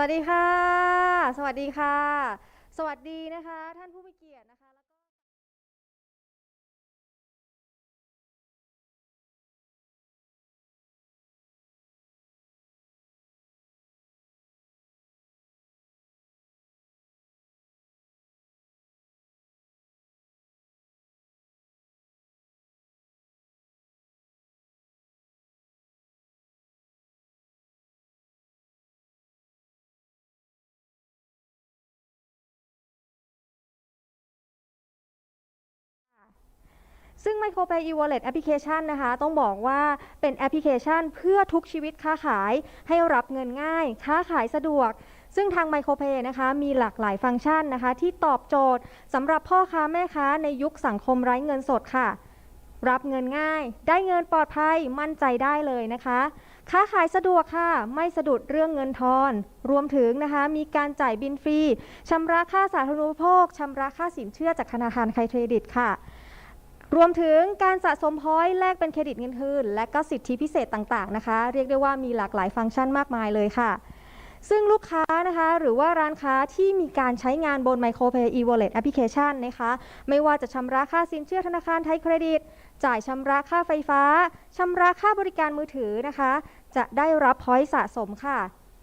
วัสดีค่ะ สวัสดีค่ะ สวัสดีนะคะ ท่านผู้มีเกียรตินะคะ ซึ่ง MicroPay e-wallet application นะคะ ต้องบอกว่าเป็นแอปพลิเคชันเพื่อทุกชีวิตค้าขาย ให้รับเงินง่าย ค้าขายสะดวก ซึ่งทาง MicroPay นะคะ มีหลากหลายฟังก์ชันนะคะ ที่ตอบโจทย์สำหรับพ่อค้าแม่ค้าในยุคสังคมไร้เงินสดค่ะ รับเงินง่าย ได้เงินปลอดภัยมั่นใจได้เลยนะคะ ค้าขายสะดวกค่ะ ไม่สะดุดเรื่องเงินทอน รวมถึงนะคะมีการจ่ายบินฟรีชำระค่าสาธารณูปโภคชำระค่าสินเชื่อจากธนาคารไทยเครดิตค่ะ รวมถึงการสะสมพอยต์แลกเป็นเครดิตเงินคืน และก็สิทธิพิเศษต่างๆนะคะ เรียกได้ว่ามีหลากหลายฟังก์ชันมากมายเลยค่ะ ซึ่งลูกค้านะคะ หรือว่าร้านค้าที่มีการใช้งานบน MicroPay e-wallet application นะคะ ไม่ว่าจะชำระค่าสินเชื่อธนาคารไทยเครดิต จ่ายชำระค่าไฟฟ้าชำระค่าบริการมือถือนะคะ จะได้รับพอยต์สะสมค่ะ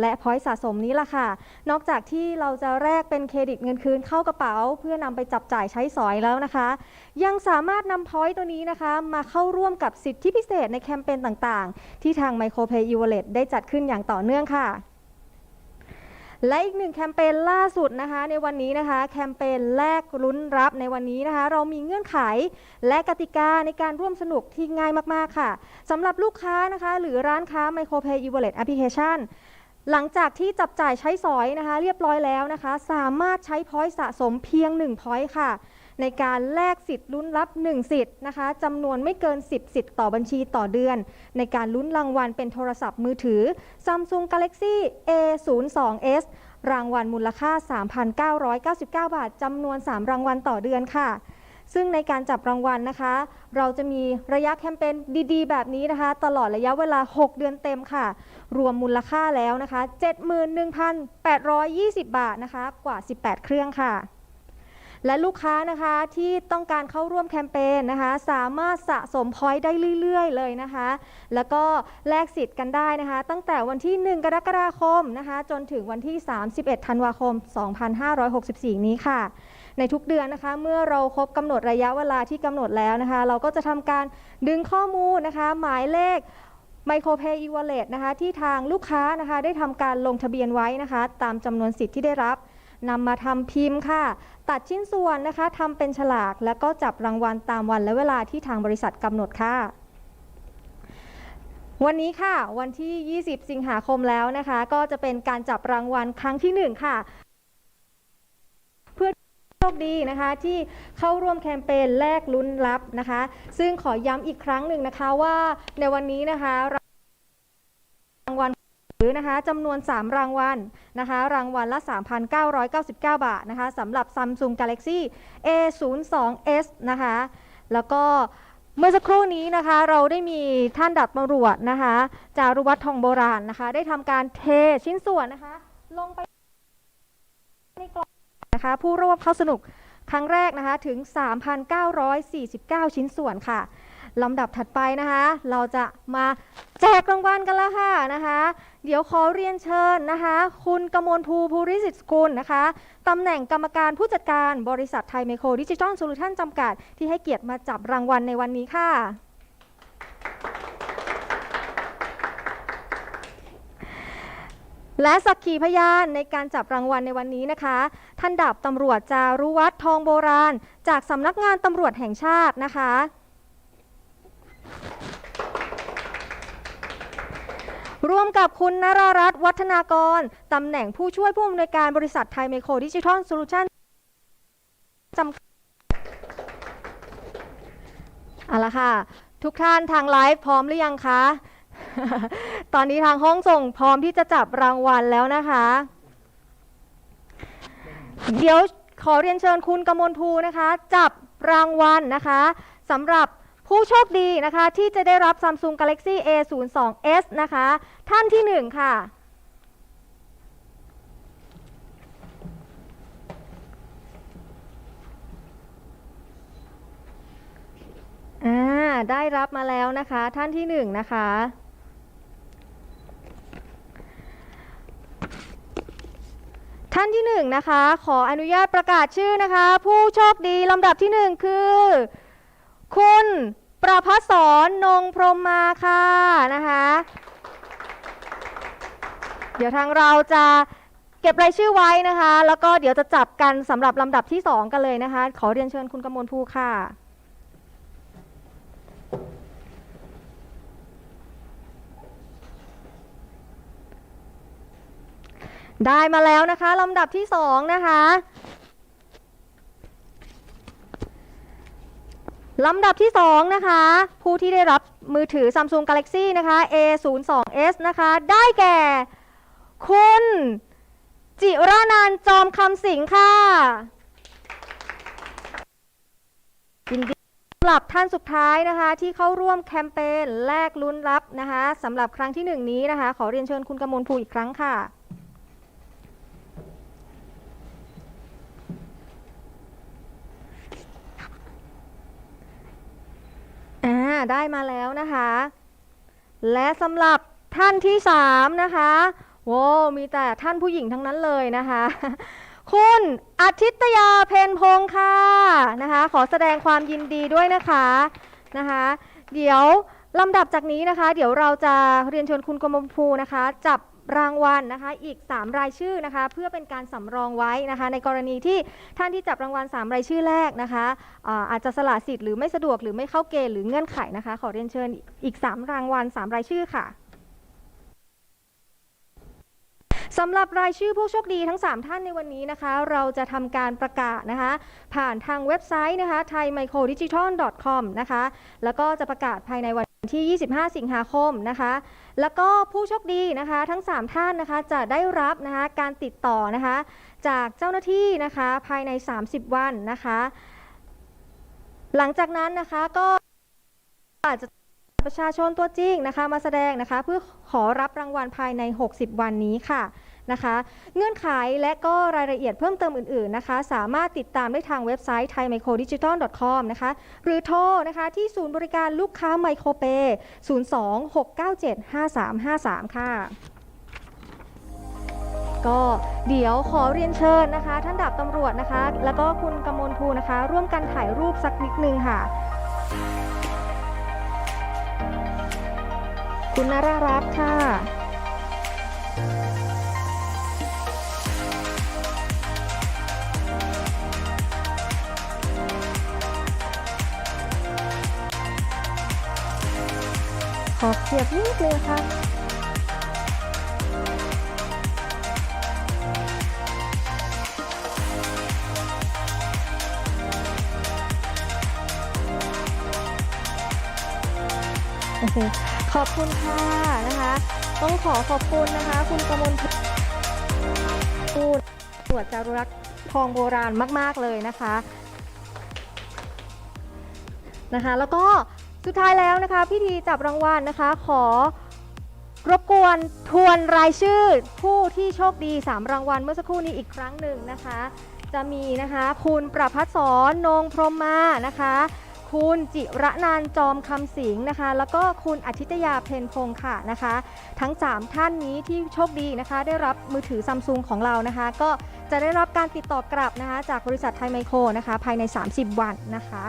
และพอยต์สะสมนี้ล่ะค่ะ นอกจากที่เราจะแลกเป็นเครดิตเงินคืนเข้ากระเป๋า เพื่อนำไปจับจ่ายใช้สอยแล้วนะคะ ยังสามารถนำพอยต์ตัวนี้นะคะ มาเข้าร่วมกับสิทธิพิเศษในแคมเปญต่างๆ ที่ทาง MicroPay e-wallet ได้จัดขึ้นอย่างต่อเนื่องค่ะและอีกหนึ่งแคมเปญล่าสุดนะคะในวันนี้นะคะ แคมเปญแลกลุ้นรับในวันนี้นะคะ เรามีเงื่อนไขและกติกาในการร่วมสนุกที่ง่ายมาก ๆ ค่ะสำหรับลูกค้านะคะ หรือร้านค้า MicroPay e-wallet application หลังจากที่จับจ่ายใช้สอยนะคะ เรียบร้อยแล้วนะคะ สามารถใช้พอยต์สะสมเพียง1พอยต์ค่ะ ในการแลกสิทธิ์ลุ้นรับ 1 สิทธิ์นะคะจำนวนไม่เกิน 10 สิทธิ์ต่อบัญชีต่อเดือน ในการลุ้นรางวัลเป็นโทรศัพท์มือถือ Samsung Galaxy A02s รางวัลมูลค่า 3,999 บาทจำนวน 3 รางวัลต่อเดือนค่ะซึ่งในการจับรางวัลนะคะ เราจะมีระยะแคมเปญดีๆ แบบนี้นะคะ ตลอดระยะเวลา 6 เดือนเต็มค่ะ รวมมูลค่าแล้วนะคะ 71,820 บาทนะคะกว่า 18 เครื่องค่ะ และลูกค้านะคะที่ต้องการเข้าร่วมแคมเปญนะคะ สามารถสะสมพอยต์ได้เรื่อยๆ เลยนะคะ แล้วก็แลกสิทธิ์กันได้นะคะ ตั้งแต่วันที่ 1 กรกฎาคมนะคะ จนถึงวันที่ 31 ธันวาคม 2564 นี้ค่ะในทุกเดือนนะคะ เมื่อเราครบกำหนดระยะเวลาที่กำหนดแล้วนะคะ เราก็จะทำการดึงข้อมูลนะคะ หมายเลข MicroPay e-wallet นะคะที่ทางลูกค้านะคะได้ทำการลงทะเบียนไว้นะคะ ตามจำนวนสิทธิ์ที่ได้รับนำมาทำพิมพ์ค่ะ ตัดชิ้นส่วนนะคะทำเป็นฉลาก แล้วก็จับรางวัลตามวันและเวลาที่ทางบริษัทกำหนดค่ะ วันนี้ค่ะ วันที่ 20 สิงหาคมแล้วนะคะ ก็จะเป็นการจับรางวัลครั้งที่ 1 ค่ะเพื่อ โชคดีนะคะที่เข้าร่วมแคมเปญแลกลุ้นรับนะคะ ซึ่งขอย้ำอีกครั้งหนึ่งนะคะว่าในวันนี้นะคะรางวัลหรือนะคะจำนวน 3 รางวัลนะคะ รางวัลละ 3,999 บาทนะคะสำหรับ Samsung Galaxy A02s นะคะ แล้วก็เมื่อสักครู่นี้นะคะเราได้มีท่านดับตำรวจนะคะ จารุวัฒน์ทองโบราณนะคะ ได้ทำการเทชิ้นส่วนนะคะ ลงไป นะคะ ผู้ร่วมเข้าสนุกครั้งแรกนะคะถึง 3,949 ชิ้นส่วนค่ะลำดับถัดไปนะคะ เราจะมาแจกรางวัลกันแล้วค่ะนะคะ เดี๋ยวขอเรียนเชิญนะคะ คุณกมลภูภูริสิทธิ์กุลนะคะตำแหน่งกรรมการผู้จัดการบริษัทไทยเมโครดิจิทัลโซลูชันจำกัด ที่ให้เกียรติมาจับรางวัลในวันนี้ค่ะ และสักขีพยานในการจับรางวัลในวันนี้นะคะ ท่านดาบตำรวจจารุวัฒน์ทองโบราณ จากสำนักงานตำรวจแห่งชาตินะคะ ร่วมกับคุณนรารัตน์วัฒนากรตำแหน่งผู้ช่วยผู้อำนวยการบริษัทไทยเมโครดิจิทัลโซลูชันจำกัดเอาละค่ะ ทุกท่านทางไลฟ์พร้อมหรือยังคะ ตอนนี้ทางห้องส่งพร้อมที่จะจับรางวัลแล้วนะคะ เดี๋ยวขอเรียนเชิญคุณกมลภูนะคะ จับรางวัลนะคะสำหรับผู้โชคดีนะคะ ที่จะได้รับ Samsung Galaxy A02s นะคะ ท่านที่หนึ่งค่ะ อ่า ได้รับมาแล้วนะคะ ท่านที่หนึ่งนะคะ ท่านที่หนึ่งนะคะ ขออนุญาตประกาศชื่อนะคะ ผู้โชคดีลำดับที่หนึ่งคือ คุณประพัสสรนงพรมมาค่ะนะคะ เดี๋ยวทางเราจะเก็บรายชื่อไว้นะคะ แล้วก็เดี๋ยวจะจับกันสำหรับลำดับที่ 2 กันเลยนะคะ ขอเรียนเชิญคุณกมลภูค่ะ ได้มาแล้วนะคะลำดับที่2นะคะลำดับที่2นะคะ ผู้ที่ได้รับมือถือ Samsung Galaxy นะคะ A02s นะคะ ได้แก่ คุณ จิรานันจอมคำสิงค่ะยินดีสำหรับท่านสุดท้ายนะคะ ที่เข้าร่วมแคมเปญแลกลุ้นรับนะคะสำหรับครั้งที่หนึ่งนี้นะคะ ขอเรียนเชิญคุณกมลภูอีกครั้งค่ะ อ่าได้มาแล้วนะคะ และสำหรับท่านที่สามนะคะโว้มีแต่ท่านผู้หญิงทั้งนั้นเลยนะคะ คุณอาทิตยาเพนพงค์ค่ะนะคะ ขอแสดงความยินดีด้วยนะคะนะคะ เดี๋ยวลำดับจากนี้นะคะ เดี๋ยวเราจะเรียนเชิญคุณกมลภูนะคะ จับ รางวัลนะคะอีก 3 รายชื่อนะคะเพื่อเป็นการสำรองไว้นะคะ ในกรณีที่ท่านที่จับรางวัล 3 รายชื่อแรกนะคะอาอาจจะสละสิทธิ์หรือไม่สะดวกหรือไม่เข้าเกณฑ์หรือเงื่อนไขนะคะ ขอเรียนเชิญอีก 3 รางวัล 3 รายชื่อค่ะสำหรับรายชื่อผู้โชคดีทั้ง 3 ท่านในวันนี้นะคะ เราจะทำการประกาศนะคะ ผ่านทางเว็บไซต์นะคะ thaimicrodigital.com นะคะ แล้วก็จะประกาศภายในวัน ที่ 25 สิงหาคมนะคะ แล้วก็ผู้โชคดีนะคะทั้ง 3 ท่านนะคะจะได้รับนะคะการติดต่อนะคะจากเจ้าหน้าที่นะคะภายใน 30 วันนะคะ หลังจากนั้นนะคะก็อาจจะประชาชนตัวจริงนะคะมาแสดงนะคะเพื่อขอรับรางวัลภายใน 60 วันนี้ค่ะ นะคะ เงื่อนไขและก็รายละเอียดเพิ่มเติมอื่นๆนะคะ สามารถติดตามได้ทางเว็บไซต์ thaimicrodigital.com นะคะ หรือโทรนะคะที่ศูนย์บริการลูกค้าไมโครเปย์02-697-5353 ค่ะก็เดี๋ยวขอเรียนเชิญนะคะ ท่านดาบตำรวจนะคะ แล้วก็คุณกมลภูนะคะ ร่วมกันถ่ายรูปสักนิดนึงค่ะ คุณนรารัตน์ค่ะ ขอบเทียบนิดนึงค่ะโอเคขอบคุณค่ะนะคะ ต้องขอขอบคุณนะคะ คุณกมลพูดตรวจจารุรักษ์ทองโบราณมาก ๆ เลยนะคะนะคะ แล้วก็ สุดท้ายแล้วนะคะพิธีจับรางวัลนะคะ ขอรบกวนทวนรายชื่อ ผู้ที่โชคดี 3 รางวัลเมื่อสักครู่นี้อีกครั้งหนึ่งนะคะ จะมีนะคะคุณประพัฒสรนนงพรหมมานะคะ คุณจิระนันจอมคำสิงนะคะ แล้วก็คุณอาทิตยาเพนพงค์ค่ะนะคะ ทั้ง 3 ท่านนี้ที่โชคดีนะคะ ได้รับมือถือซัมซุงของเรานะคะ ก็จะได้รับการติดต่อกลับนะคะ จากบริษัทไทยไมโครนะคะ ภายใน 30 วันนะคะ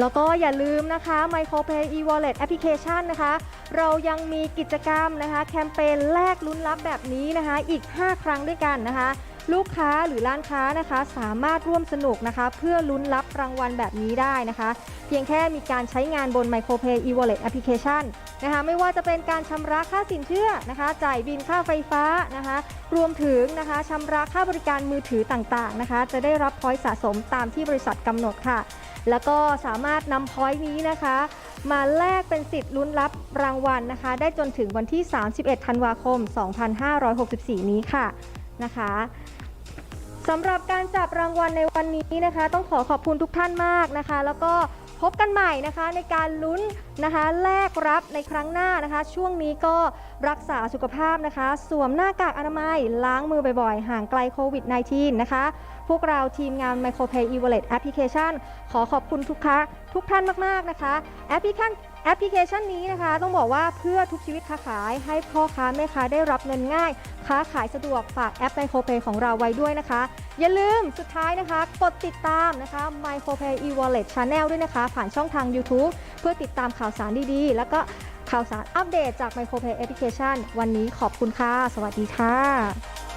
แล้วก็อย่าลืมนะคะ MicroPay e-wallet application นะคะ เรายังมีกิจกรรมนะคะ แคมเปญแลกลุ้นรับแบบนี้นะคะ อีก 5 ครั้งด้วยกันนะคะ ลูกค้าหรือร้านค้านะคะ สามารถร่วมสนุกนะคะ เพื่อลุ้นรับรางวัลแบบนี้ได้นะคะ เพียงแค่มีการใช้งานบน MicroPay e-wallet application นะคะไม่ว่าจะเป็นการชำระค่าสินเชื่อนะคะ จ่ายบินค่าไฟฟ้านะคะ รวมถึงนะคะชำระค่าบริการมือถือต่างๆนะคะ จะได้รับพอยต์สะสมตามที่บริษัทกำหนดค่ะ แล้วก็สามารถนำพอยต์นี้นะคะมาแลกเป็นสิทธิ์ลุ้นรับรางวัลนะคะ ได้จนถึงวันที่ 31 ธันวาคม 2564 นี้ค่ะ นะคะสำหรับการจับรางวัลในวันนี้นะคะ ต้องขอขอบคุณทุกท่านมากนะคะ แล้วก็พบกันใหม่นะคะในการลุ้นนะคะแลกรับในครั้งหน้านะคะ ช่วงนี้ก็รักษาสุขภาพนะคะ สวมหน้ากากอนามัย ล้างมือบ่อยๆ ห่างไกลโควิด -19 นะคะ พวกเราทีมงาน MicroPay e-wallet application ขอขอบคุณทุกคะทุกท่านมากๆนะคะ แอปพลิเคชัน แอปพลิเคชันนี้นะคะ ต้องบอกว่าเพื่อทุกชีวิตค้าขายให้พ่อค้าแม่ค้าได้รับเงินง่าย ค้าขายสะดวกฝากแอป MicroPay ของเราไว้ด้วยนะคะ อย่าลืมสุดท้ายนะคะ กดติดตามนะคะ MicroPay e-wallet channel ด้วยนะคะ ผ่านช่องทาง YouTube เพื่อติดตามข่าวสารดีๆ แล้วก็ข่าวสารอัปเดตจาก MicroPay application วันนี้ขอบคุณค่ะ สวัสดีค่ะ